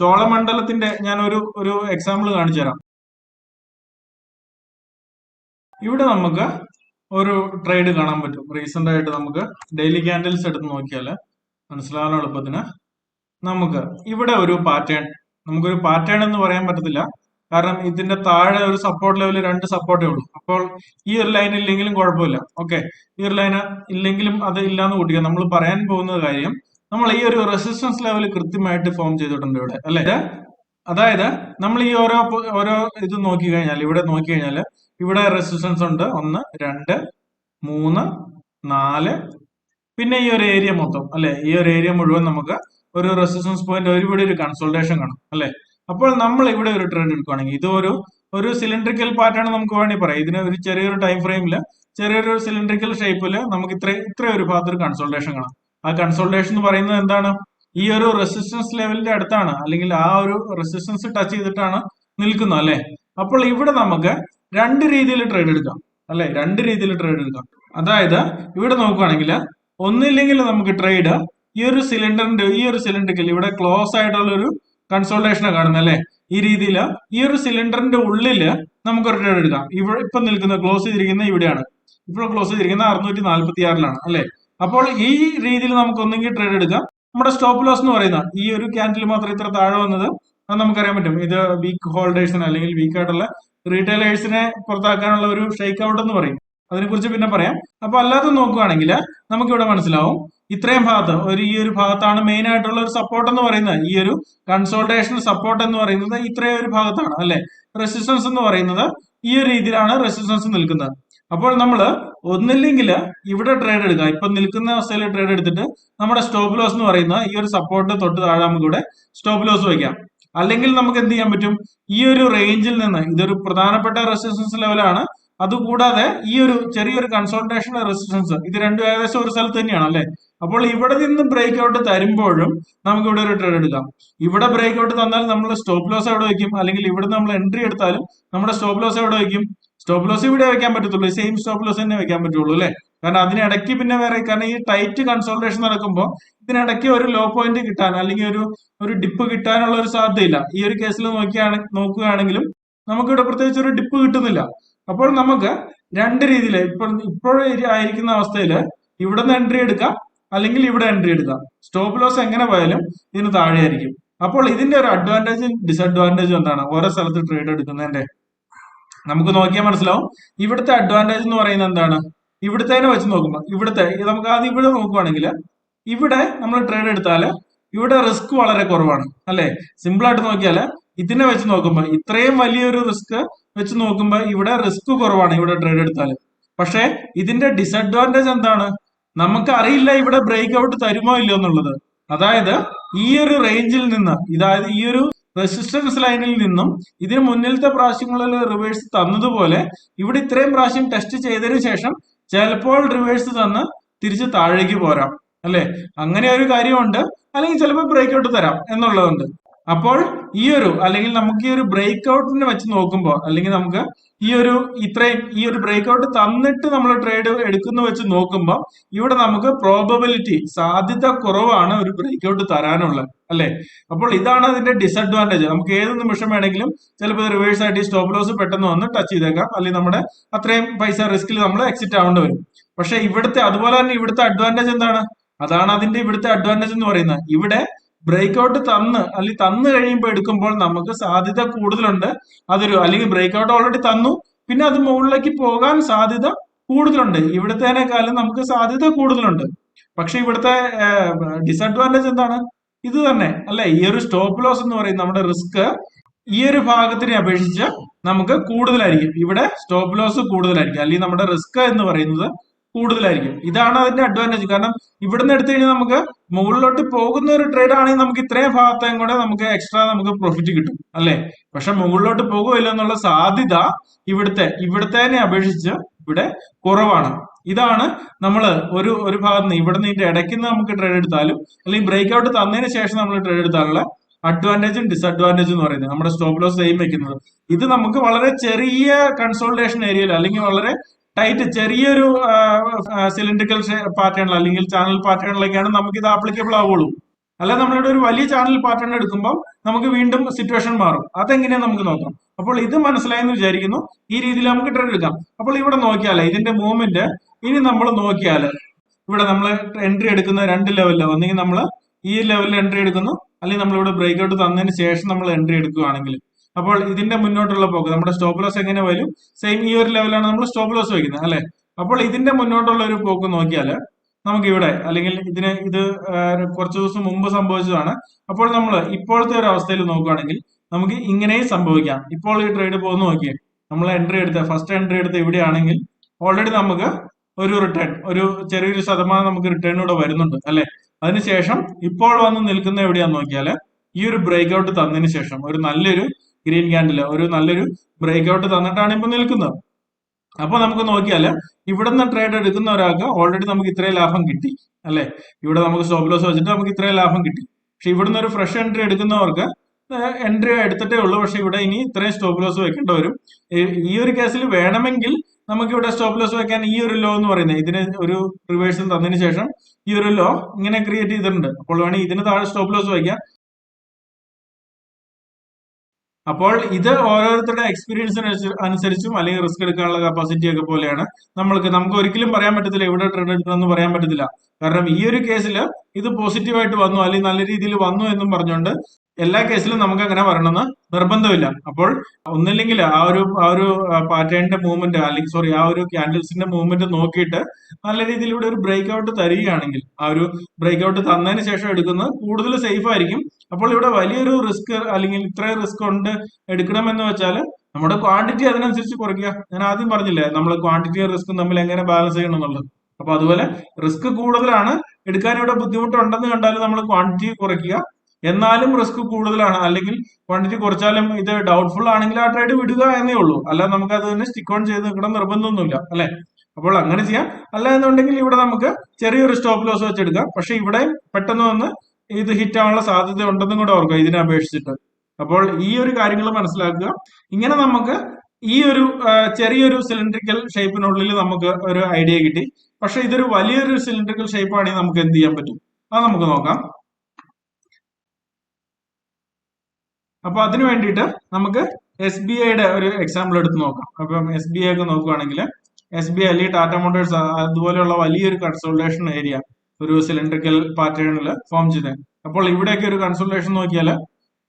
ചോളമണ്ഡലത്തിന്റെ ഞാൻ ഒരു ഒരു എക്സാമ്പിൾ കാണിച്ചു തരാം. ഇവിടെ നമുക്ക് ഒരു ട്രേഡ് കാണാൻ പറ്റും. റീസെന്റ് ആയിട്ട് നമുക്ക് ഡെയിലി ക്യാൻഡിൽസ് എടുത്ത് നോക്കിയാൽ മനസ്സിലാകാൻ എളുപ്പത്തിന് നമുക്ക് ഇവിടെ ഒരു പാറ്റേൺ നമുക്കൊരു പാറ്റേൺ എന്ന് പറയാൻ പറ്റത്തില്ല. കാരണം ഇതിന്റെ താഴെ ഒരു സപ്പോർട്ട് ലെവലിൽ രണ്ട് സപ്പോർട്ടേ ഉള്ളൂ. അപ്പോൾ ഈ ഒരു ലൈൻ ഇല്ലെങ്കിലും കുഴപ്പമില്ല. ഓക്കെ ഈ ഒരു ലൈൻ ഇല്ലെങ്കിലും അത് ഇല്ലാന്ന് കൂട്ടിക്കുക നമ്മൾ പറയാൻ പോകുന്ന കാര്യം നമ്മൾ ഈ ഒരു റെസിസ്റ്റൻസ് ലെവൽ കൃത്യമായിട്ട് ഫോം ചെയ്തിട്ടുണ്ട് ഇവിടെ അല്ലെ? അതായത് നമ്മൾ ഈ ഓരോ ഓരോ ഇത് നോക്കി കഴിഞ്ഞാൽ ഇവിടെ നോക്കി കഴിഞ്ഞാൽ ഇവിടെ റെസിസ്റ്റൻസ് ഉണ്ട്. ഒന്ന് രണ്ട് മൂന്ന് നാല്. പിന്നെ ഈ ഒരു ഏരിയ മൊത്തം അല്ലെ? ഈ ഒരു ഏരിയ മുഴുവൻ നമുക്ക് ഒരു റെസിസ്റ്റൻസ് പോയിന്റ് ഒരു ഇവിടെ ഒരു കൺസൾട്ടേഷൻ കാണും അല്ലെ? അപ്പോൾ നമ്മൾ ഇവിടെ ഒരു ട്രെൻഡ് എടുക്കുകയാണെങ്കിൽ ഇത് ഒരു ഒരു സിലിണ്ടറിക്കൽ പാറ്റേൺ നമുക്ക് വേണമെങ്കിൽ പറയാം. ഇതിന് ഒരു ചെറിയൊരു ടൈം ഫ്രെയിമിൽ ചെറിയൊരു സിലിണ്ടറിക്കൽ ഷേപ്പിൽ നമുക്ക് ഇത്ര ഇത്ര ഒരു ഭാഗത്ത് ഒരു കൺസൾട്ടേഷൻ കാണാം. ആ കൺസോൾട്ടേഷൻ എന്ന് പറയുന്നത് എന്താണ്? ഈ ഒരു റെസിസ്റ്റൻസ് ലെവലിന്റെ അടുത്താണ് അല്ലെങ്കിൽ ആ ഒരു റെസിസ്റ്റൻസ് ടച്ച് ചെയ്തിട്ടാണ് നിൽക്കുന്നത് അല്ലെ? അപ്പോൾ ഇവിടെ നമുക്ക് രണ്ട് രീതിയിൽ ട്രേഡ് എടുക്കാം അല്ലെ? രണ്ട് രീതിയിൽ ട്രേഡ് എടുക്കാം. അതായത് ഇവിടെ നോക്കുകയാണെങ്കിൽ ഒന്നില്ലെങ്കിൽ നമുക്ക് ട്രേഡ് ഈ ഒരു സിലിണ്ടറിന്റെ ഈ ഒരു സിലിണ്ടറിൽ ഇവിടെ ക്ലോസ് ആയിട്ടുള്ള ഒരു കൺസോൾട്ടേഷനാണ് കാണുന്നത് അല്ലെ? ഈ രീതിയിൽ ഈ ഒരു സിലിണ്ടറിന്റെ ഉള്ളിൽ നമുക്ക് ഒരു ട്രേഡ് എടുക്കാം. ഇവിടെ ഇപ്പൊ നിൽക്കുന്ന ക്ലോസ് ചെയ്തിരിക്കുന്ന ഇവിടെയാണ്. ഇപ്പോൾ ക്ലോസ് ചെയ്തിരിക്കുന്ന അറുന്നൂറ്റി നാല്പത്തി ആറിലാണ് അല്ലെ? അപ്പോൾ ഈ രീതിയിൽ നമുക്ക് ഒന്നെങ്കിൽ ട്രേഡ് എടുക്കാം. നമ്മുടെ സ്റ്റോപ്പ് ലോസ് എന്ന് പറയുന്ന ഈ ഒരു ക്യാൻഡിൽ മാത്രം ഇത്ര താഴെ വന്നത് അത് നമുക്കറിയാൻ പറ്റും. ഇത് വീക്ക് ഹോൾഡേഴ്സിന് അല്ലെങ്കിൽ വീക്ക് ആയിട്ടുള്ള റീറ്റെയിലേഴ്സിനെ പുറത്താക്കാനുള്ള ഒരു ഷേക്ക് ഔട്ട് എന്ന് പറയും. അതിനെക്കുറിച്ച് പിന്നെ പറയാം. അപ്പൊ അല്ലാതെ നോക്കുകയാണെങ്കിൽ നമുക്ക് ഇവിടെ മനസ്സിലാവും. ഇത്രയും ഭാഗത്ത് ഒരു ഈ ഒരു ഭാഗത്താണ് മെയിൻ ആയിട്ടുള്ള ഒരു സപ്പോർട്ട് എന്ന് പറയുന്നത്. ഈ ഒരു കൺസോൾട്ടേഷൻ സപ്പോർട്ട് എന്ന് പറയുന്നത് ഇത്രയും ഒരു ഭാഗത്താണ് അല്ലെ? റെസിസ്റ്റൻസ് എന്ന് പറയുന്നത് ഈ ഒരു രീതിയിലാണ് റെസിസ്റ്റൻസ് നിൽക്കുന്നത്. അപ്പോൾ നമ്മൾ ഒന്നില്ലെങ്കിൽ ഇവിടെ ട്രേഡ് എടുക്കുക ഇപ്പൊ നിൽക്കുന്ന അവസ്ഥയിൽ ട്രേഡ് എടുത്തിട്ട് നമ്മുടെ സ്റ്റോപ്പ് ലോസ് എന്ന് പറയുന്ന ഈ ഒരു സപ്പോർട്ട് തൊട്ട് താഴെ നമുക്ക് ഇവിടെ സ്റ്റോപ്പ് ലോസ് വയ്ക്കാം. അല്ലെങ്കിൽ നമുക്ക് എന്ത് ചെയ്യാൻ പറ്റും? ഈ ഒരു റേഞ്ചിൽ നിന്ന് ഇതൊരു പ്രധാനപ്പെട്ട റെസിസ്റ്റൻസ് ലെവലാണ് അതുകൂടാതെ ഈ ഒരു ചെറിയൊരു കൺസോൾട്ടേഷൻ റെസിസ്റ്റൻസ് ഇത് രണ്ടും ഏകദേശം ഒരു സ്ഥലത്ത് തന്നെയാണ് അല്ലെ? അപ്പോൾ ഇവിടെ നിന്ന് ബ്രേക്ക് ഔട്ട് തരുമ്പോഴും നമുക്ക് ഇവിടെ ഒരു ട്രേഡ് എടുക്കാം. ഇവിടെ ബ്രേക്ക് ഔട്ട് തന്നാൽ നമ്മൾ സ്റ്റോപ്പ് ലോസ് എവിടെ വയ്ക്കും? അല്ലെങ്കിൽ ഇവിടെ നമ്മൾ എൻട്രി എടുത്താലും നമ്മുടെ സ്റ്റോപ്പ് ലോസ് എവിടെ വെക്കും സ്റ്റോപ്പ് ലോസ് ഇവിടെ വെക്കാൻ പറ്റത്തുള്ളൂ. സെയിം സ്റ്റോപ്പ് ലോസ് തന്നെ വെക്കാൻ പറ്റുള്ളൂ അല്ലെ? കാരണം അതിനിടയ്ക്ക് പിന്നെ വേറെ കാരണം ഈ ടൈറ്റ് കൺസോൾട്ടേഷൻ നടക്കുമ്പോൾ ഇതിനിടയ്ക്ക് ഒരു ലോ പോയിന്റ് കിട്ടാൻ അല്ലെങ്കിൽ ഒരു ഒരു ഡിപ്പ് കിട്ടാനുള്ള ഒരു സാധ്യതയില്ല. ഈ ഒരു കേസിൽ നോക്കിയാണ് നോക്കുകയാണെങ്കിലും നമുക്കിവിടെ പ്രത്യേകിച്ച് ഒരു ഡിപ്പ് കിട്ടുന്നില്ല. അപ്പോൾ നമുക്ക് രണ്ട് രീതിയിൽ ഇപ്പോൾ ഇപ്പോഴായിരിക്കുന്ന അവസ്ഥയിൽ ഇവിടെ നിന്ന് എൻട്രി എടുക്കാം അല്ലെങ്കിൽ ഇവിടെ എൻട്രി എടുക്കാം. സ്റ്റോപ്പ് ലോസ് എങ്ങനെ പോയാലും ഇതിന് താഴെയായിരിക്കും. അപ്പോൾ ഇതിന്റെ ഒരു അഡ്വാന്റേജും ഡിസഡ്വാന്റേജും എന്താണ്? ഓരോ സ്ഥലത്ത് ട്രേഡ് എടുക്കുന്നതിന്റെ നമുക്ക് നോക്കിയാൽ മനസ്സിലാവും. ഇവിടുത്തെ അഡ്വാന്റേജ് എന്ന് പറയുന്നത് എന്താണ്? ഇവിടുത്തേനെ വെച്ച് നോക്കുമ്പോൾ ഇവിടുത്തെ നമുക്ക് ആദ്യം ഇവിടെ നോക്കുവാണെങ്കിൽ ഇവിടെ നമ്മൾ ട്രേഡ് എടുത്താൽ ഇവിടെ റിസ്ക് വളരെ കുറവാണ് അല്ലെ? സിമ്പിൾ ആയിട്ട് നോക്കിയാൽ ഇതിനെ വെച്ച് നോക്കുമ്പോൾ ഇത്രയും വലിയൊരു റിസ്ക് വെച്ച് നോക്കുമ്പോൾ ഇവിടെ റിസ്ക് കുറവാണ് ഇവിടെ ട്രേഡ് എടുത്താൽ പക്ഷേ ഇതിന്റെ ഡിസഡ്വാന്റേജ് എന്താണ്? നമുക്ക് അറിയില്ല ഇവിടെ ബ്രേക്ക് ഔട്ട് തരുമോ ഇല്ലയോ എന്നുള്ളത്. അതായത് ഈ ഒരു റേഞ്ചിൽ നിന്ന് ഇതായത് ഈ ഒരു റെസിസ്റ്റൻസ് ലൈനിൽ നിന്നും ഇതിന് മുന്നിലത്തെ പ്രാവശ്യങ്ങളിൽ റിവേഴ്സ് തന്നതുപോലെ ഇവിടെ ഇത്രയും പ്രാവശ്യം ടെസ്റ്റ് ചെയ്തതിനു ശേഷം ചിലപ്പോൾ റിവേഴ്സ് തന്ന് തിരിച്ച് താഴേക്ക് പോരാം. അല്ലെ? അങ്ങനെ ഒരു കാര്യമുണ്ട്. അല്ലെങ്കിൽ ചിലപ്പോൾ ബ്രേക്ക് ഔട്ട് തരാം എന്നുള്ളതുണ്ട്. അപ്പോൾ ഈ ഒരു അല്ലെങ്കിൽ നമുക്ക് ഈ ഒരു ബ്രേക്ക് ഔട്ടിനെ വെച്ച് നോക്കുമ്പോൾ അല്ലെങ്കിൽ നമുക്ക് ഈ ഒരു ഇത്രയും ഈ ഒരു ബ്രേക്ക് ഔട്ട് തന്നിട്ട് നമ്മൾ ട്രേഡ് എടുക്കുന്ന വെച്ച് നോക്കുമ്പോൾ ഇവിടെ നമുക്ക് പ്രോബബിലിറ്റി സാധ്യത കുറവാണ് ഒരു ബ്രേക്ക് ഔട്ട് തരാനുള്ളത് അല്ലെ? അപ്പോൾ ഇതാണ് അതിന്റെ ഡിസഡ്വാന്റേജ് നമുക്ക് ഏത് നിമിഷം വേണമെങ്കിലും ചിലപ്പോൾ റിവേഴ്സ് ആയിട്ട് ഈ സ്റ്റോപ്പ് ലോസ് പെട്ടെന്ന് വന്ന് ടച്ച് ചെയ്തേക്കാം. അല്ലെങ്കിൽ നമ്മുടെ അത്രയും പൈസ റിസ്കിൽ നമ്മൾ എക്സിറ്റ് ആവേണ്ടി വരും. പക്ഷെ ഇവിടുത്തെ അതുപോലെ തന്നെ ഇവിടുത്തെ അഡ്വാന്റേജ് എന്താണ്? അതാണ് അതിന്റെ ഇവിടുത്തെ അഡ്വാന്റേജ് എന്ന് പറയുന്നത്. ഇവിടെ ബ്രേക്ക് ഔട്ട് തന്ന് അല്ലെങ്കിൽ തന്നു കഴിയുമ്പോൾ എടുക്കുമ്പോൾ നമുക്ക് സാധ്യത കൂടുതലുണ്ട്. അതൊരു അല്ലെങ്കിൽ ബ്രേക്ക് ഔട്ട് ഓൾറെഡി തന്നു പിന്നെ അത് മുകളിലേക്ക് പോകാൻ സാധ്യത കൂടുതലുണ്ട്. ഇവിടുത്തേനേക്കാളും നമുക്ക് സാധ്യത കൂടുതലുണ്ട്. പക്ഷെ ഇവിടുത്തെ ഡിസഡ്വാന്റേജ് എന്താണ്? ഇത് തന്നെ അല്ലെ? ഈ ഒരു സ്റ്റോപ്പ് ലോസ് എന്ന് പറയുന്നത് നമ്മുടെ റിസ്ക് ഈ ഒരു ഭാഗത്തിനെ അപേക്ഷിച്ച് നമുക്ക് കൂടുതലായിരിക്കും. ഇവിടെ സ്റ്റോപ്പ് ലോസ് കൂടുതലായിരിക്കും. അല്ലെങ്കിൽ നമ്മുടെ റിസ്ക് എന്ന് പറയുന്നത് കൂടുതലായിരിക്കും. ഇതാണ് അതിന്റെ അഡ്വാന്റേജ് കാരണം ഇവിടുന്ന് എടുത്തു കഴിഞ്ഞാൽ നമുക്ക് മുകളിലോട്ട് പോകുന്ന ഒരു ട്രേഡ് ആണെങ്കിൽ നമുക്ക് ഇത്രയും ഭാഗത്തേയും കൂടെ നമുക്ക് എക്സ്ട്രാ നമുക്ക് പ്രോഫിറ്റ് കിട്ടും. അല്ലെ? പക്ഷെ മുകളിലോട്ട് പോകുമില്ല എന്നുള്ള സാധ്യത ഇവിടുത്തെ ഇവിടുത്തേനെ അപേക്ഷിച്ച് ഇവിടെ കുറവാണ്. ഇതാണ് നമ്മൾ ഒരു ഒരു ഭാഗത്ത് നിന്ന് ഇവിടെ നിന്ന് ഇടയ്ക്ക് നമുക്ക് ട്രേഡ് എടുത്താലും അല്ലെങ്കിൽ ബ്രേക്ക് ഔട്ട് തന്നതിന് ശേഷം നമ്മൾ ട്രേഡ് എടുത്താലുള്ള അഡ്വാന്റേജും ഡിസഡ്വാന്റേജും എന്ന് പറയുന്നത്. നമ്മുടെ സ്റ്റോപ്പ് ലോസ് സെയിം വെക്കുന്നത്. ഇത് നമുക്ക് വളരെ ചെറിയ കൺസോൾട്ടേഷൻ ഏരിയയിൽ അല്ലെങ്കിൽ വളരെ ടൈറ്റ് ചെറിയൊരു സിലിണ്ടറിക്കൽ പാറ്റേണിൽ അല്ലെങ്കിൽ ചാനൽ പാറ്റേണിലൊക്കെയാണ് നമുക്ക് ഇത് ആപ്ലിക്കബിൾ ആവുള്ളൂ. അല്ല നമ്മളിവിടെ ഒരു വലിയ ചാനൽ പാറ്റേൺ എടുക്കുമ്പോൾ നമുക്ക് വീണ്ടും സിറ്റുവേഷൻ മാറും. അതെങ്ങനെയാ നമുക്ക് നോക്കാം. അപ്പോൾ ഇത് മനസ്സിലായെന്ന് വിചാരിക്കുന്നു. ഈ രീതിയിൽ നമുക്ക് ട്രെൻഡ് എടുക്കാം. അപ്പോൾ ഇവിടെ നോക്കിയാലേ ഇതിന്റെ മൂവ്മെന്റ് ഇനി നമ്മൾ നോക്കിയാൽ ഇവിടെ നമ്മൾ എൻട്രി എടുക്കുന്ന രണ്ട് ലെവലിൽ ഒന്നെങ്കിൽ നമ്മൾ ഈ ലെവലിൽ എൻട്രി എടുക്കുന്നു അല്ലെങ്കിൽ നമ്മൾ ഇവിടെ ബ്രേക്ക് ഔട്ട് തന്നതിന് ശേഷം നമ്മൾ എൻട്രി എടുക്കുകയാണെങ്കിൽ അപ്പോൾ ഇതിന്റെ മുന്നോട്ടുള്ള പോക്ക് നമ്മുടെ സ്റ്റോപ്പ് ലോസ് എങ്ങനെ വരും? സെയിം ഈ ഒരു ലെവലാണ് നമ്മൾ സ്റ്റോപ്പ് ലോസ് വയ്ക്കുന്നത് അല്ലെ? അപ്പോൾ ഇതിന്റെ മുന്നോട്ടുള്ള ഒരു പോക്ക് നോക്കിയാൽ നമുക്ക് ഇവിടെ അല്ലെങ്കിൽ ഇതിന് ഇത് കുറച്ച് ദിവസം മുമ്പ് സംഭവിച്ചതാണ്. അപ്പോൾ നമ്മൾ ഇപ്പോഴത്തെ ഒരു അവസ്ഥയിൽ നോക്കുകയാണെങ്കിൽ നമുക്ക് ഇങ്ങനെയും സംഭവിക്കാം. ഇപ്പോൾ ഈ ട്രേഡ് പോകുന്ന നോക്കിയേ നമ്മൾ എൻട്രി എടുത്ത ഫസ്റ്റ് എൻട്രി എടുത്ത ഇവിടെയാണെങ്കിൽ ഓൾറെഡി നമുക്ക് ഒരു റിട്ടേൺ ഒരു ചെറിയൊരു ശതമാനം നമുക്ക് റിട്ടേൺ ഇവിടെ വരുന്നുണ്ട് അല്ലെ? അതിനുശേഷം ഇപ്പോൾ വന്ന് നിൽക്കുന്ന എവിടെയാന്ന് നോക്കിയാൽ ഈ ഒരു ബ്രേക്ക് ഔട്ട് തന്നതിന് ശേഷം ഒരു നല്ലൊരു ഗ്രീൻ ക്യാൻഡിൽ ഒരു നല്ലൊരു ബ്രേക്ക് ഔട്ട് തന്നിട്ടാണ് ഇപ്പൊ നിൽക്കുന്നത്. അപ്പൊ നമുക്ക് നോക്കിയാൽ ഇവിടുന്ന് ട്രേഡ് എടുക്കുന്ന ഒരാൾക്ക് ഓൾറെഡി നമുക്ക് ഇത്രയും ലാഭം കിട്ടി അല്ലെ? ഇവിടെ നമുക്ക് സ്റ്റോപ്പ് ലോസ് വെച്ചിട്ട് നമുക്ക് ഇത്രയും ലാഭം കിട്ടി. പക്ഷെ ഇവിടുന്ന് ഒരു ഫ്രഷ് എൻട്രി എടുക്കുന്നവർക്ക് എൻട്രി എടുത്തിട്ടേ ഉള്ളൂ. പക്ഷെ ഇവിടെ ഇനി ഇത്രയും സ്റ്റോപ്പ് ലോസ് വെക്കേണ്ടി വരും ഈ ഒരു കേസിൽ വേണമെങ്കിൽ നമുക്ക് ഇവിടെ സ്റ്റോപ്പ് ലോസ് വെക്കാൻ ഈ ഒരു ലോ എന്ന് പറയുന്നത് ഇതിന് ഒരു റിവേഴ്സൽ തന്നതിന് ശേഷം ഈ ഒരു ലോ ഇങ്ങനെ ക്രിയേറ്റ് ചെയ്തിട്ടുണ്ട്. അപ്പോൾ വേണമെങ്കിൽ ഇതിന് താഴെ സ്റ്റോപ്പ് ലോസ് വയ്ക്കാം അപ്പോൾ ഇത് ഓരോരുത്തരുടെ എക്സ്പീരിയൻസിന് അനുസരിച്ചും അല്ലെങ്കിൽ റിസ്ക് എടുക്കാനുള്ള കപ്പാസിറ്റി ഒക്കെ പോലെയാണ്. നമ്മൾക്ക് നമുക്ക് ഒരിക്കലും പറയാൻ പറ്റത്തില്ല എവിടെ ട്രെൻഡ് എടുക്കണമെന്ന് പറയാൻ പറ്റത്തില്ല. കാരണം ഈ ഒരു കേസിൽ ഇത് പോസിറ്റീവായിട്ട് വന്നു അല്ലെങ്കിൽ നല്ല രീതിയിൽ വന്നു എന്നും പറഞ്ഞുകൊണ്ട് എല്ലാ കേസിലും നമുക്ക് അങ്ങനെ വരണമെന്ന് നിർബന്ധമില്ല. അപ്പോൾ ഒന്നില്ലെങ്കിൽ ആ ഒരു ആ ഒരു പാറ്റേണിന്റെ മൂവ്മെന്റ് അല്ലെങ്കിൽ സോറി ആ ഒരു ക്യാൻഡിൽസിന്റെ മൂവ്മെന്റ് നോക്കിയിട്ട് നല്ല രീതിയിൽ ഇവിടെ ഒരു ബ്രേക്ക് ഔട്ട് തരികയാണെങ്കിൽ ആ ഒരു ബ്രേക്ക് ഔട്ട് തന്നതിന് ശേഷം എടുക്കുന്നത് കൂടുതൽ സേഫ് ആയിരിക്കും. അപ്പോൾ ഇവിടെ വലിയൊരു റിസ്ക് അല്ലെങ്കിൽ ഇത്രയും റിസ്ക് ഉണ്ട് എടുക്കണമെന്ന് വെച്ചാൽ നമ്മുടെ ക്വാണ്ടിറ്റി അതിനനുസരിച്ച് കുറയ്ക്കുക. ഞാൻ ആദ്യം പറഞ്ഞില്ലേ നമ്മൾ ക്വാണ്ടിറ്റിയും റിസ്ക്കും തമ്മിൽ എങ്ങനെ ബാലൻസ് ചെയ്യണം എന്നുള്ളത്. അപ്പൊ അതുപോലെ റിസ്ക് കൂടുതലാണ് എടുക്കാൻ ഇവിടെ ബുദ്ധിമുട്ടുണ്ടെന്ന് കണ്ടാൽ നമ്മൾ ക്വാണ്ടിറ്റി കുറയ്ക്കുക. എന്നാലും റിസ്ക് കൂടുതലാണ്. അല്ലെങ്കിൽ ക്വാണ്ടിറ്റി കുറച്ചാലും ഇത് ഡൗട്ട്ഫുൾ ആണെങ്കിൽ ആ ട്രേഡ് വിടുക എന്നേ ഉള്ളൂ. അല്ല നമുക്ക് അത് തന്നെ സ്റ്റിക്ക് ഓൺ ചെയ്ത് നിൽക്കണം നിർബന്ധമൊന്നുമില്ല. അല്ലെ? അപ്പോൾ അങ്ങനെ ചെയ്യാം. അല്ല എന്നുണ്ടെങ്കിൽ ഇവിടെ നമുക്ക് ചെറിയൊരു സ്റ്റോപ്പ് ലോസ് വെച്ചെടുക്കാം. പക്ഷെ ഇവിടെ പെട്ടെന്ന് വന്ന് ഇത് ഹിറ്റ് ആവാനുള്ള സാധ്യത ഉണ്ടെന്നും കൂടെ ഓർക്കുക. ഇതിനെ അപേക്ഷിച്ചിട്ട്. അപ്പോൾ ഈ ഒരു കാര്യങ്ങൾ മനസ്സിലാക്കുക. ഇങ്ങനെ നമുക്ക് ഈ ഒരു ചെറിയൊരു സിലിണ്ടറിക്കൽ ഷേപ്പിനുള്ളിൽ നമുക്ക് ഒരു ഐഡിയ കിട്ടി. പക്ഷെ ഇതൊരു വലിയൊരു സിലിണ്ടറിക്കൽ ഷേപ്പ് ആണെങ്കിൽ നമുക്ക് എന്ത് ചെയ്യാൻ പറ്റും? അത് നമുക്ക് നോക്കാം. അപ്പൊ അതിനു വേണ്ടിയിട്ട് നമുക്ക് എസ് ബി ഐയുടെ ഒരു എക്സാമ്പിൾ എടുത്ത് നോക്കാം. അപ്പം എസ് ബി ഐ ഒക്കെ നോക്കുകയാണെങ്കിൽ എസ് ബി ഐ അല്ലെങ്കിൽ ടാറ്റ മോട്ടോഴ്സ് അതുപോലെയുള്ള വലിയൊരു കൺസോൾട്ടേഷൻ ഏരിയ ഒരു സിലിണ്ടറിക്കൽ പാറ്റേണിൽ ഫോം ചെയ്തത് അപ്പോൾ ഇവിടെയൊക്കെ ഒരു കൺസൾട്ടേഷൻ നോക്കിയാൽ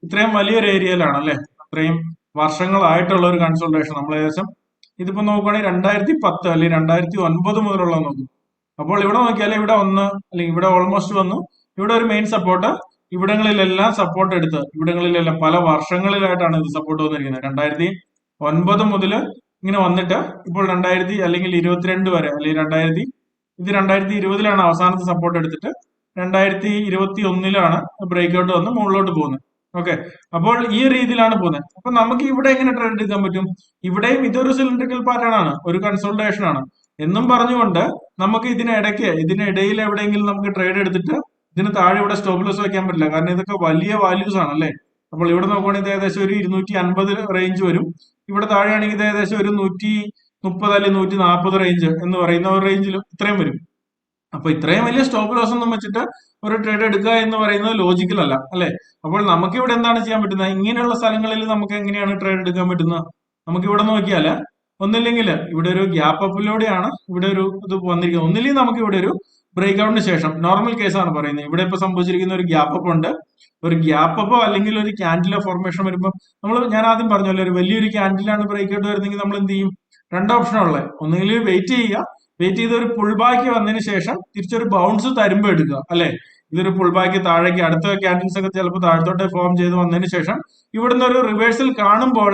ഇത്രയും വലിയൊരു ഏരിയയിലാണ് അല്ലെ? അത്രയും വർഷങ്ങളായിട്ടുള്ള ഒരു കൺസൾട്ടേഷൻ നമ്മൾ ഏകദേശം ഇതിപ്പോ നോക്കുകയാണെങ്കിൽ രണ്ടായിരത്തി പത്ത് അല്ലെങ്കിൽ രണ്ടായിരത്തി ഒൻപത് മുതലുള്ള നോക്കും. അപ്പോൾ ഇവിടെ നോക്കിയാൽ ഇവിടെ ഒന്ന് അല്ലെങ്കിൽ ഇവിടെ ഓൾമോസ്റ്റ് വന്നു. ഇവിടെ ഒരു മെയിൻ സപ്പോർട്ട് ഇവിടങ്ങളിലെല്ലാം സപ്പോർട്ട് എടുത്ത് ഇവിടങ്ങളിലെല്ലാം പല വർഷങ്ങളിലായിട്ടാണ് ഇത് സപ്പോർട്ട് വന്നിരിക്കുന്നത്. രണ്ടായിരത്തി ഒൻപത് മുതൽ ഇങ്ങനെ വന്നിട്ട് ഇപ്പോൾ രണ്ടായിരത്തി അല്ലെങ്കിൽ ഇരുപത്തിരണ്ട് വരെ അല്ലെങ്കിൽ രണ്ടായിരത്തി ഇത് രണ്ടായിരത്തി ഇരുപതിലാണ് അവസാനത്തെ സപ്പോർട്ട് എടുത്തിട്ട് രണ്ടായിരത്തി ഇരുപത്തി ഒന്നിലാണ് ബ്രേക്ക് ഔട്ട് വന്ന് മുകളിലോട്ട് പോകുന്നത്. ഓക്കെ അപ്പോൾ ഈ രീതിയിലാണ് പോകുന്നത്. അപ്പൊ നമുക്ക് ഇവിടെ എങ്ങനെ ട്രേഡ് എടുക്കാൻ പറ്റും? ഇവിടെയും ഇതൊരു സിലിണ്ടറിക്കൽ പാറ്റേൺ ആണ് ഒരു കൺസൾട്ടേഷൻ ആണ്. എന്നും പറഞ്ഞുകൊണ്ട് നമുക്ക് ഇതിനിടയ്ക്ക് ഇതിനിടയിൽ എവിടെയെങ്കിലും നമുക്ക് ട്രേഡ് എടുത്തിട്ട് ഇതിന് താഴെ ഇവിടെ സ്റ്റോപ്പ് ലോസ് വെക്കാൻ പറ്റില്ല. കാരണം ഇതൊക്കെ വലിയ വാല്യൂസ് ആണ് അല്ലേ? അപ്പോൾ ഇവിടെ നോക്കുകയാണെങ്കിൽ ഇത് ഏകദേശം ഒരു ഇരുന്നൂറ്റി അൻപത് റേഞ്ച് വരും. ഇവിടെ താഴെയാണെങ്കിൽ ഇത് ഏകദേശം ഒരു നൂറ്റി മുപ്പത് അല്ലെങ്കിൽ നൂറ്റി നാൽപ്പത് റേഞ്ച് എന്ന് പറയുന്ന ഒരു റേഞ്ചിൽ ഇത്രയും വരും. അപ്പൊ ഇത്രയും വലിയ സ്റ്റോപ്പ് ലോസ് ഒന്നും വെച്ചിട്ട് ഒരു ട്രേഡ് എടുക്കുക എന്ന് പറയുന്നത് ലോജിക്കൽ അല്ല അല്ലെ? അപ്പോൾ നമുക്ക് ഇവിടെ എന്താണ് ചെയ്യാൻ പറ്റുന്നത്? ഇങ്ങനെയുള്ള സ്ഥലങ്ങളിൽ നമുക്ക് എങ്ങനെയാണ് ട്രേഡ് എടുക്കാൻ പറ്റുന്നത്? നമുക്ക് ഇവിടെ നോക്കിയാൽ ഒന്നില്ലെങ്കിൽ ഇവിടെ ഒരു ഗ്യാപ്പ് അപ്പിലൂടെയാണ് ഇവിടെ ഒരു ഇത് വന്നിരിക്കുന്നത്. ഒന്നില്ലെങ്കിൽ നമുക്ക് ഇവിടെ ഒരു ബ്രേക്ക് ഔട്ടിന് ശേഷം നോർമൽ കേസാണ് പറയുന്നത്. ഇവിടെ ഇപ്പൊ സംഭവിച്ചിരിക്കുന്ന ഒരു ഗ്യാപ്പ് അപ്പ് ഉണ്ട്. ഒരു ഗ്യാപ്പ് അപ്പോ അല്ലെങ്കിൽ ഒരു ക്യാൻഡിലോ ഫോർമേഷൻ വരുമ്പോൾ നമ്മൾ ഞാൻ ആദ്യം പറഞ്ഞല്ലോ ഒരു വലിയൊരു ക്യാൻഡിലാണ് ബ്രേക്ക് ഔട്ട് വരുന്നെങ്കിൽ നമ്മൾ എന്ത് ചെയ്യും? രണ്ട് ഓപ്ഷൻ ഉള്ളത് ഒന്നുകിൽ വെയിറ്റ് ചെയ്യുക. വെയിറ്റ് ചെയ്ത് ഒരു പുൾ ബാക്ക് വന്നതിന് ശേഷം തിരിച്ചൊരു ബൗൺസ് തരുമ്പോൾ എടുക്കുക അല്ലെ? ഇതൊരു പുൾ ബാക്ക് താഴേക്ക് അടുത്ത ക്യാൻഡിൽസ് ഒക്കെ ചിലപ്പോൾ താഴത്തോട്ട് ഫോം ചെയ്ത് വന്നതിന് ശേഷം ഇവിടുന്ന് ഒരു റിവേഴ്സൽ കാണുമ്പോൾ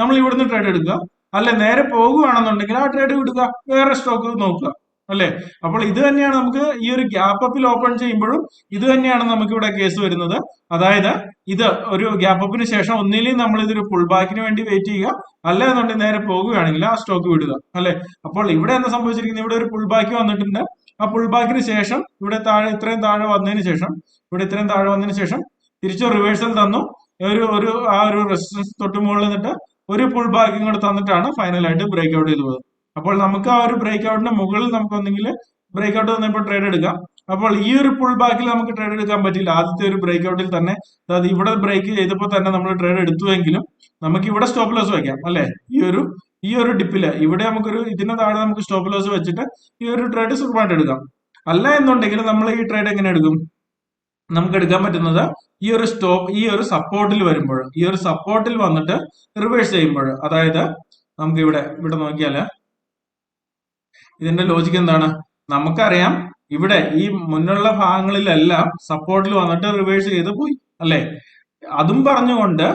നമ്മൾ ഇവിടുന്ന് ട്രേഡ് എടുക്കുക. അല്ലെ നേരെ പോകുകയാണെന്നുണ്ടെങ്കിൽ ആ ട്രേഡ് വിടുക വേറെ സ്റ്റോക്ക് നോക്കുക. അല്ലെ? അപ്പോൾ ഇത് തന്നെയാണ് നമുക്ക് ഈ ഒരു ഗ്യാപ്പ് അപ്പിൽ ഓപ്പൺ ചെയ്യുമ്പോഴും ഇത് തന്നെയാണ് നമുക്ക് ഇവിടെ കേസ് വരുന്നത്. അതായത് ഇത് ഒരു ഗ്യാപ്പ് അപ്പിന് ശേഷം ഒന്നിലും നമ്മൾ ഇതൊരു പുൾ ബാക്കിന് വേണ്ടി വെയിറ്റ് ചെയ്യുക. അല്ല എന്നുണ്ടെങ്കിൽ നേരെ പോകുകയാണെങ്കിൽ ആ സ്റ്റോക്ക് വിടുക. അല്ലെ? അപ്പോൾ ഇവിടെ എന്താ സംഭവിച്ചിരിക്കുന്നത്? ഇവിടെ ഒരു പുൾ ബാക്ക് വന്നിട്ടുണ്ട്. ആ പുൾ ബാക്കിന് ശേഷം ഇവിടെ താഴെ ഇത്രയും താഴെ വന്നതിന് ശേഷം ഇവിടെ ഇത്രയും താഴെ വന്നതിന് ശേഷം തിരിച്ചു റിവേഴ്സൽ തന്നു. ഒരു ഒരു ആ ഒരു റെസിസ്റ്റൻസ് തൊട്ട് മുകളിൽ നിന്നിട്ട് ഒരു പുൾ ബാക്കും കൂടെ തന്നിട്ടാണ് ഫൈനലായിട്ട് ബ്രേക്ക് ഔട്ട് ചെയ്തത്. അപ്പോൾ നമുക്ക് ആ ഒരു ബ്രേക്ക് ഔട്ടിന് മുകളിൽ നമുക്ക് ഒന്നെങ്കിൽ ബ്രേക്ക് ഔട്ട് വന്നപ്പോൾ ട്രേഡ് എടുക്കാം. അപ്പോൾ ഈ ഒരു പുൾ ബാക്കിൽ നമുക്ക് ട്രേഡ് എടുക്കാൻ പറ്റില്ല. ആദ്യത്തെ ഒരു ബ്രേക്ക് ഔട്ടിൽ തന്നെ അതായത് ഇവിടെ ബ്രേക്ക് ചെയ്തപ്പോൾ തന്നെ നമ്മൾ ട്രേഡ് എടുത്തുവെങ്കിലും നമുക്ക് ഇവിടെ സ്റ്റോപ്പ് ലോസ് വെക്കാം അല്ലെ? ഈ ഒരു ഈ ഒരു ഡിപ്പിൽ ഇവിടെ നമുക്കൊരു ഇതിന് താഴെ നമുക്ക് സ്റ്റോപ്പ് ലോസ് വെച്ചിട്ട് ഈ ഒരു ട്രേഡ് സുഖമായിട്ട് എടുക്കാം. അല്ല എന്നുണ്ടെങ്കിൽ നമ്മൾ ഈ ട്രേഡ് എങ്ങനെ എടുക്കും? നമുക്ക് എടുക്കാൻ പറ്റുന്നത് ഈ ഒരു സ്റ്റോപ്പ് ഈ ഒരു സപ്പോർട്ടിൽ വരുമ്പോൾ ഈ ഒരു സപ്പോർട്ടിൽ വന്നിട്ട് റിവേഴ്സ് ചെയ്യുമ്പോൾ. അതായത് നമുക്ക് ഇവിടെ ഇവിടെ നോക്കിയാൽ ഇതിന്റെ ലോജിക് എന്താണ്? നമുക്കറിയാം ഇവിടെ ഈ മുന്നുള്ള ഭാഗങ്ങളിലെല്ലാം സപ്പോർട്ടിൽ വന്നിട്ട് റിവേഴ്സ് ചെയ്ത് പോയി അല്ലെ? അതും പറഞ്ഞുകൊണ്ട്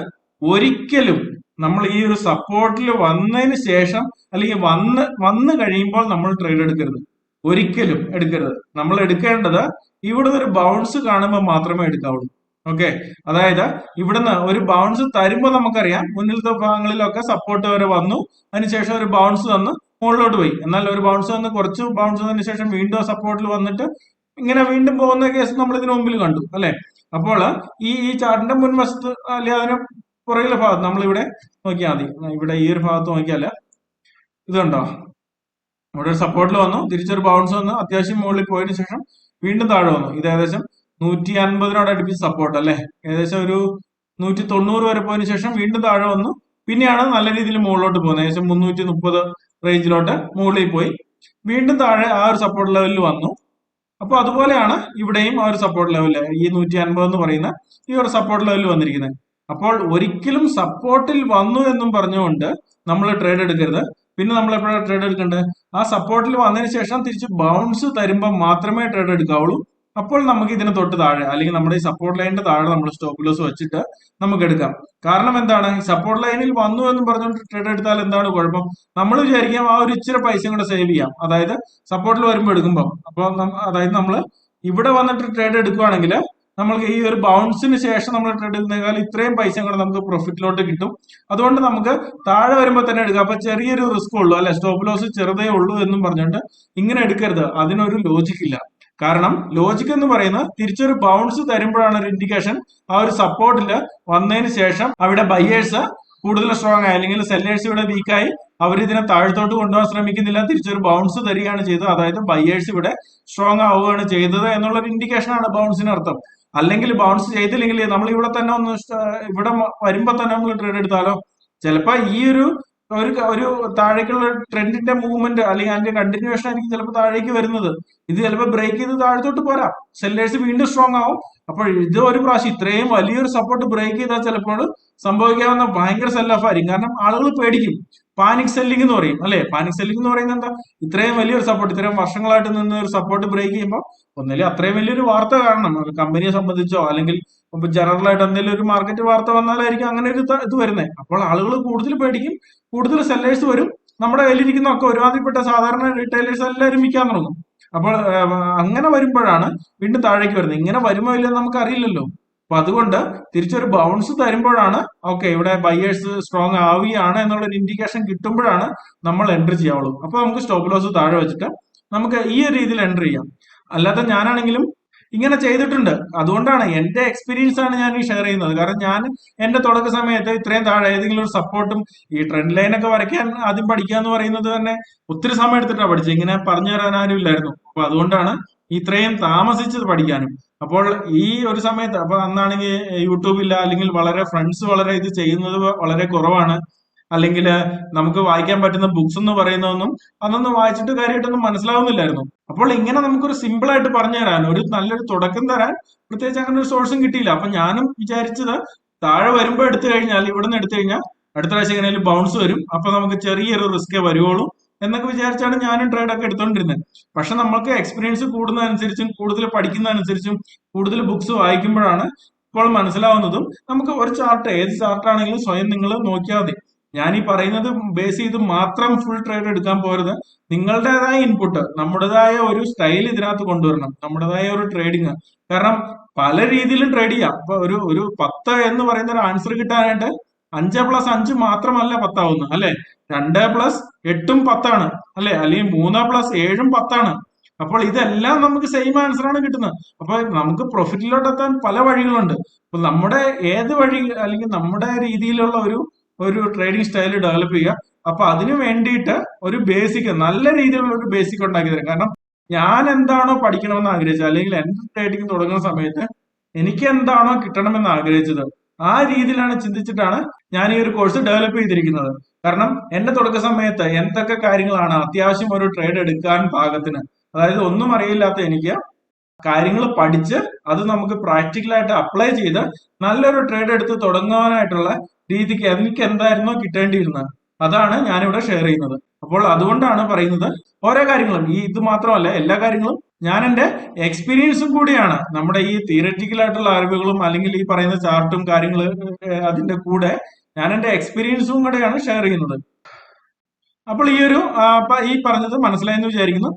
ഒരിക്കലും നമ്മൾ ഈ ഒരു സപ്പോർട്ടിൽ വന്നതിന് ശേഷം അല്ലെങ്കിൽ വന്ന് വന്ന് കഴിയുമ്പോൾ നമ്മൾ ട്രേഡ് എടുക്കരുത്. ഒരിക്കലും എടുക്കരുത്. നമ്മൾ എടുക്കേണ്ടത് ഇവിടുന്ന് ഒരു ബൗൺസ് കാണുമ്പോൾ മാത്രമേ എടുക്കാവുള്ളൂ. ഓക്കെ അതായത് ഇവിടുന്ന് ഒരു ബൗൺസ് തരുമ്പോൾ നമുക്കറിയാം മുന്നിലത്തെ ഭാഗങ്ങളിലൊക്കെ സപ്പോർട്ട് വരെ വന്നു അതിനുശേഷം ഒരു ബൗൺസ് തന്ന് മുകളിലോട്ട് പോയി. എന്നാൽ ഒരു ബൗൺസ് വന്ന് കുറച്ച് ബൗൺസ് വന്നതിന് ശേഷം വീണ്ടും സപ്പോർട്ടിൽ വന്നിട്ട് ഇങ്ങനെ വീണ്ടും പോകുന്ന കേസ് നമ്മൾ ഇതിനു മുമ്പിൽ കണ്ടു അല്ലെ? അപ്പോൾ ഈ ഈ ചാർട്ടിന്റെ മുൻവശത്ത് അല്ലെങ്കിൽ അതിന് പുറകിലെ ഭാഗത്ത് നമ്മളിവിടെ നോക്കിയാൽ മതി. ഇവിടെ ഈ ഒരു ഭാഗത്ത് നോക്കിയാൽ ഇതുണ്ടോ ഇവിടെ ഒരു സപ്പോർട്ടിൽ വന്നു തിരിച്ചൊരു ബൗൺസ് വന്നു അത്യാവശ്യം മുകളിൽ പോയതിനു ശേഷം വീണ്ടും താഴെ വന്നു. ഇത് ഏകദേശം നൂറ്റി അൻപതിനോട് അടുപ്പിച്ച് സപ്പോർട്ട് അല്ലെ? ഏകദേശം ഒരു നൂറ്റി തൊണ്ണൂറ് വരെ പോയതിനു ശേഷം വീണ്ടും താഴെ വന്നു. പിന്നെയാണ് നല്ല രീതിയിൽ മുകളിലോട്ട് പോകുന്നത്. ഏകദേശം മുന്നൂറ്റി മുപ്പത് റേഞ്ചിലോട്ട് മുകളിൽ പോയി. വീണ്ടും താഴെ ആ ഒരു സപ്പോർട്ട് ലെവലിൽ വന്നു. അപ്പോൾ അതുപോലെയാണ് ഇവിടെയും ആ ഒരു സപ്പോർട്ട് ലെവൽ ഈ നൂറ്റി അൻപത് എന്ന് പറയുന്ന ഈ ഒരു സപ്പോർട്ട് ലെവലിൽ വന്നിരിക്കുന്നത്. അപ്പോൾ ഒരിക്കലും സപ്പോർട്ടിൽ വന്നു എന്നും പറഞ്ഞുകൊണ്ട് നമ്മൾ ട്രേഡ് എടുക്കരുത്. പിന്നെ നമ്മൾ എപ്പോഴാണ് ട്രേഡ് എടുക്കേണ്ടത്? ആ സപ്പോർട്ടിൽ വന്നതിന് ശേഷം തിരിച്ച് ബൗൺസ് തരുമ്പോൾ മാത്രമേ ട്രേഡ് എടുക്കാവുള്ളൂ. അപ്പോൾ നമുക്ക് ഇതിന് തൊട്ട് താഴെ അല്ലെങ്കിൽ നമ്മുടെ ഈ സപ്പോർട്ട് ലൈനിന്റെ താഴെ നമ്മൾ സ്റ്റോപ്പ് ലോസ് വെച്ചിട്ട് നമുക്ക് എടുക്കാം. കാരണം എന്താണ്? സപ്പോർട്ട് ലൈനിൽ വന്നു എന്ന് പറഞ്ഞുകൊണ്ട് ട്രേഡ് എടുത്താൽ എന്താണ് കുഴപ്പം? നമ്മൾ വിചാരിക്കാം ആ ഒരു ഇച്ചിരി പൈസയും കൂടെ സേവ് ചെയ്യാം. അതായത് സപ്പോർട്ടിൽ വരുമ്പോൾ എടുക്കുമ്പോൾ അപ്പോൾ അതായത് നമ്മൾ ഇവിടെ വന്നിട്ട് ട്രേഡ് എടുക്കുവാണെങ്കിൽ നമ്മൾക്ക് ഈ ഒരു ബൗൺസിന് ശേഷം നമ്മൾ ട്രേഡ് എടുക്കുന്നതിനാൽ ഇത്രയും പൈസ കൂടെ നമുക്ക് പ്രോഫിറ്റിലോട്ട് കിട്ടും. അതുകൊണ്ട് നമുക്ക് താഴെ വരുമ്പോൾ തന്നെ എടുക്കാം. അപ്പൊ ചെറിയൊരു റിസ്ക് ഉള്ളൂ. അല്ലെ? സ്റ്റോപ്പ് ലോസ് ചെറുതേ ഉള്ളൂ എന്നും പറഞ്ഞുകൊണ്ട് ഇങ്ങനെ എടുക്കരുത്. അതിനൊരു ലോജിക് ഇല്ല. കാരണം ലോജിക് എന്ന് പറയുന്നത് തിരിച്ചൊരു ബൗൺസ് തരുമ്പോഴാണ് ഒരു ഇൻഡിക്കേഷൻ ആ ഒരു സപ്പോർട്ടിൽ വന്നതിന് ശേഷം അവിടെ ബയ്യേഴ്സ് കൂടുതൽ സ്ട്രോങ് ആയി അല്ലെങ്കിൽ സെല്ലേഴ്സ് ഇവിടെ വീക്കായി അവർ ഇതിനെ താഴ്ത്തോട്ട് കൊണ്ടുപോകാൻ ശ്രമിക്കുന്നില്ല തിരിച്ചൊരു ബൗൺസ് തരികയാണ് ചെയ്തത്. അതായത് ബയ്യേഴ്സ് ഇവിടെ സ്ട്രോങ് ആവുകയാണ് ചെയ്തത് എന്നുള്ള ഒരു ഇൻഡിക്കേഷൻ ആണ് ബൗൺസിന് അർത്ഥം. അല്ലെങ്കിൽ ബൗൺസ് ചെയ്തില്ലെങ്കിൽ നമ്മൾ ഇവിടെ തന്നെ ഒന്ന് ഇവിടെ വരുമ്പോ തന്നെ നമ്മൾ ട്രേഡ് എടുത്താലോ? ചിലപ്പോ ഈ ഒരു ഒരു ഒരു താഴേക്കുള്ള ട്രെൻഡിന്റെ മൂവ്മെന്റ് അല്ലെങ്കിൽ അതിന്റെ കണ്ടിന്യൂഷൻ ആയിരിക്കും ചിലപ്പോൾ താഴേക്ക് വരുന്നത്. ഇത് ചിലപ്പോൾ ബ്രേക്ക് ചെയ്ത് താഴത്തോട്ട് പോരാ. സെല്ലേഴ്സ് വീണ്ടും സ്ട്രോങ് ആവും. അപ്പോൾ ഇത് ഒരു പ്രാവശ്യം ഇത്രയും വലിയൊരു സപ്പോർട്ട് ബ്രേക്ക് ചെയ്താൽ ചിലപ്പോൾ സംഭവിക്കാവുന്ന ഭയങ്കര സെൽ ആയിരിക്കും. കാരണം ആളുകൾ പേടിക്കും. പാനിക് സെല്ലിംഗ് എന്ന് പറയും അല്ലെ? പാനിക് സെല്ലിംഗ് എന്ന് പറയുന്നത് എന്താ? ഇത്രയും വലിയൊരു സപ്പോർട്ട് ഇത്രയും വർഷങ്ങളായിട്ട് നിന്ന് ഒരു സപ്പോർട്ട് ബ്രേക്ക് ചെയ്യുമ്പോൾ ഒന്നിലും അത്രയും വലിയൊരു വാർത്ത കാണണം. കമ്പനിയെ സംബന്ധിച്ചോ അല്ലെങ്കിൽ ജനറൽ ആയിട്ട് എന്തെങ്കിലും ഒരു മാർക്കറ്റ് വാർത്ത വന്നാലായിരിക്കും അങ്ങനെ ഒരു ഇത് വരുന്നത് അപ്പോൾ ആളുകൾ കൂടുതൽ പേടിക്കും കൂടുതൽ സെല്ലേഴ്സ് വരും. നമ്മുടെ കയ്യിലിരിക്കുന്ന ഒക്കെ ഒരുമാതിരിപ്പെട്ട സാധാരണ റീറ്റെയിലേഴ്സ് എല്ലാവരും വിൽക്കാൻ തുടങ്ങും. അപ്പോൾ അങ്ങനെ വരുമ്പോഴാണ് വീണ്ടും താഴേക്ക് വരുന്നത്. ഇങ്ങനെ വരുമോ ഇല്ലെന്ന് നമുക്ക് അറിയില്ലല്ലോ അപ്പൊ അതുകൊണ്ട് തിരിച്ചൊരു ബൗൺസ് തരുമ്പോഴാണ് ഓക്കെ ഇവിടെ ബയേഴ്സ് സ്ട്രോങ് ആവുകയാണ് എന്നുള്ള ഒരു ഇൻഡിക്കേഷൻ കിട്ടുമ്പോഴാണ് നമ്മൾ എൻട്രി ചെയ്യാവുള്ളൂ. അപ്പൊ നമുക്ക് സ്റ്റോപ്പ് ലോസ് താഴെ വെച്ചിട്ട് നമുക്ക് ഈ ഒരു രീതിയിൽ എൻട്രി ചെയ്യാം. അല്ലാതെ ഞാനാണെങ്കിലും ഇങ്ങനെ ചെയ്തിട്ടുണ്ട്. അതുകൊണ്ടാണ് എന്റെ എക്സ്പീരിയൻസ് ആണ് ഞാൻ ഈ ഷെയർ ചെയ്യുന്നത്. കാരണം ഞാൻ എന്റെ തുടക്ക സമയത്ത് ഇത്രയും താഴെ ഏതെങ്കിലും ഒരു സപ്പോർട്ടും ഈ ട്രെൻഡ് ലൈനൊക്കെ വരയ്ക്കാൻ ആദ്യം പഠിക്കുക എന്ന് പറയുന്നത് തന്നെ ഒത്തിരി സമയം എടുത്തിട്ടാണ് പഠിച്ചത്. ഇങ്ങനെ പറഞ്ഞു തരാൻ ആരും ഇല്ലായിരുന്നു അപ്പൊ അതുകൊണ്ടാണ് ഇത്രയും താമസിച്ചത് പഠിക്കാനും. അപ്പോൾ ഈ ഒരു സമയത്ത് അപ്പൊ അന്നാണെങ്കിൽ യൂട്യൂബ് ഇല്ല അല്ലെങ്കിൽ വളരെ ഫ്രണ്ട്സ് വളരെ ഇത് ചെയ്യുന്നത് വളരെ കുറവാണ്. അല്ലെങ്കിൽ നമുക്ക് വായിക്കാൻ പറ്റുന്ന ബുക്സ് എന്ന് പറയുന്നതൊന്നും അതൊന്നും വായിച്ചിട്ട് കാര്യമായിട്ടൊന്നും മനസ്സിലാവുന്നില്ലായിരുന്നു. അപ്പോൾ ഇങ്ങനെ നമുക്കൊരു സിമ്പിൾ ആയിട്ട് പറഞ്ഞു തരാൻ ഒരു നല്ലൊരു തുടക്കം തരാൻ പ്രത്യേകിച്ച് അങ്ങനെ ഒരു സോഴ്സും കിട്ടിയില്ല. അപ്പൊ ഞാനും വിചാരിച്ചത് താഴെ വരുമ്പോൾ എടുത്തു കഴിഞ്ഞാൽ ഇവിടെ നിന്ന് എടുത്തു കഴിഞ്ഞാൽ അടുത്ത പ്രാവശ്യം എങ്ങനെയാലും ബൗൺസ് വരും. അപ്പൊ നമുക്ക് ചെറിയൊരു റിസ്കേ വരുവുള്ളൂ എന്നൊക്കെ വിചാരിച്ചാണ് ഞാനും ട്രേഡ് ഒക്കെ എടുത്തോണ്ടിരുന്നത് പക്ഷെ നമ്മൾക്ക് എക്സ്പീരിയൻസ് കൂടുന്നതനുസരിച്ചും കൂടുതൽ പഠിക്കുന്നതനുസരിച്ചും കൂടുതൽ ബുക്സ് വായിക്കുമ്പോഴാണ് ഇപ്പോൾ മനസ്സിലാവുന്നതും. നമുക്ക് ഒരു ചാർട്ട് ഏത് ചാർട്ടാണെങ്കിലും സ്വയം നിങ്ങൾ നോക്കിയാൽ മതി. ഞാൻ ഈ പറയുന്നത് ബേസ് ചെയ്ത് മാത്രം ഫുൾ ട്രേഡ് എടുക്കാൻ പോരുത്. നിങ്ങളുടേതായ ഇൻപുട്ട് നമ്മുടേതായ ഒരു സ്റ്റൈൽ ഇതിനകത്ത് കൊണ്ടുവരണം. നമ്മുടേതായ ഒരു ട്രേഡിങ് കാരണം പല രീതിയിലും ട്രേഡ് ചെയ്യാം. ഇപ്പൊ ഒരു ഒരു പത്ത് എന്ന് പറയുന്ന ഒരു ആൻസർ കിട്ടാനായിട്ട് അഞ്ച് പ്ലസ് അഞ്ച് മാത്രമല്ല പത്താവുന്നത് അല്ലെ? രണ്ട് പ്ലസ് എട്ടും പത്താണ് അല്ലെ? അല്ലെങ്കിൽ മൂന്ന് പ്ലസ് ഏഴും പത്താണ്. അപ്പോൾ ഇതെല്ലാം നമുക്ക് സെയിം ആൻസർ ആണ് കിട്ടുന്നത്. അപ്പൊ നമുക്ക് പ്രോഫിറ്റിലോട്ട് എത്താൻ പല വഴികളുണ്ട്. അപ്പൊ നമ്മുടെ ഏത് വഴി അല്ലെങ്കിൽ നമ്മുടെ രീതിയിലുള്ള ഒരു ഒരു ട്രേഡിംഗ് സ്റ്റൈൽ ഡെവലപ്പ് ചെയ്യുക. അപ്പൊ അതിനു വേണ്ടിയിട്ട് ഒരു ബേസിക് നല്ല രീതിയിലുള്ള ഒരു ബേസിക് ഉണ്ടാക്കി തരും. കാരണം ഞാൻ എന്താണോ പഠിക്കണമെന്ന് ആഗ്രഹിച്ചത് അല്ലെങ്കിൽ എന്റെ ട്രേഡിംഗ് തുടങ്ങുന്ന സമയത്ത് എനിക്ക് എന്താണോ കിട്ടണമെന്ന് ആഗ്രഹിച്ചത് ആ രീതിയിലാണ് ചിന്തിച്ചിട്ടാണ് ഞാൻ ഈ ഒരു കോഴ്സ് ഡെവലപ്പ് ചെയ്തിരിക്കുന്നത്. കാരണം എന്റെ തുടക്ക സമയത്ത് എന്തൊക്കെ കാര്യങ്ങളാണ് അത്യാവശ്യം ഒരു ട്രേഡ് എടുക്കാൻ പാകത്തിന് അതായത് ഒന്നും അറിയില്ലാത്ത എനിക്ക് കാര്യങ്ങൾ പഠിച്ച് അത് നമുക്ക് പ്രാക്ടിക്കലായിട്ട് അപ്ലൈ ചെയ്ത് നല്ലൊരു ട്രേഡ് എടുത്ത് തുടങ്ങാനായിട്ടുള്ള രീതിക്ക് എനിക്ക് എന്തായിരുന്നോ കിട്ടേണ്ടിയിരുന്നത് അതാണ് ഞാനിവിടെ ഷെയർ ചെയ്യുന്നത്. അപ്പോൾ അതുകൊണ്ടാണ് പറയുന്നത് ഓരോ കാര്യങ്ങളും. ഈ ഇത് മാത്രമല്ല എല്ലാ കാര്യങ്ങളും ഞാൻ എന്റെ എക്സ്പീരിയൻസും കൂടിയാണ്. നമ്മുടെ ഈ തിയററ്റിക്കൽ ആയിട്ടുള്ള അറിവുകളും അല്ലെങ്കിൽ ഈ പറയുന്ന ചാർട്ടും കാര്യങ്ങൾ അതിന്റെ കൂടെ ഞാൻ എന്റെ എക്സ്പീരിയൻസും കൂടെയാണ് ഷെയർ ചെയ്യുന്നത്. അപ്പോൾ ഈ ഒരു ഈ പറഞ്ഞത് മനസ്സിലായെന്ന് വിചാരിക്കുന്നു.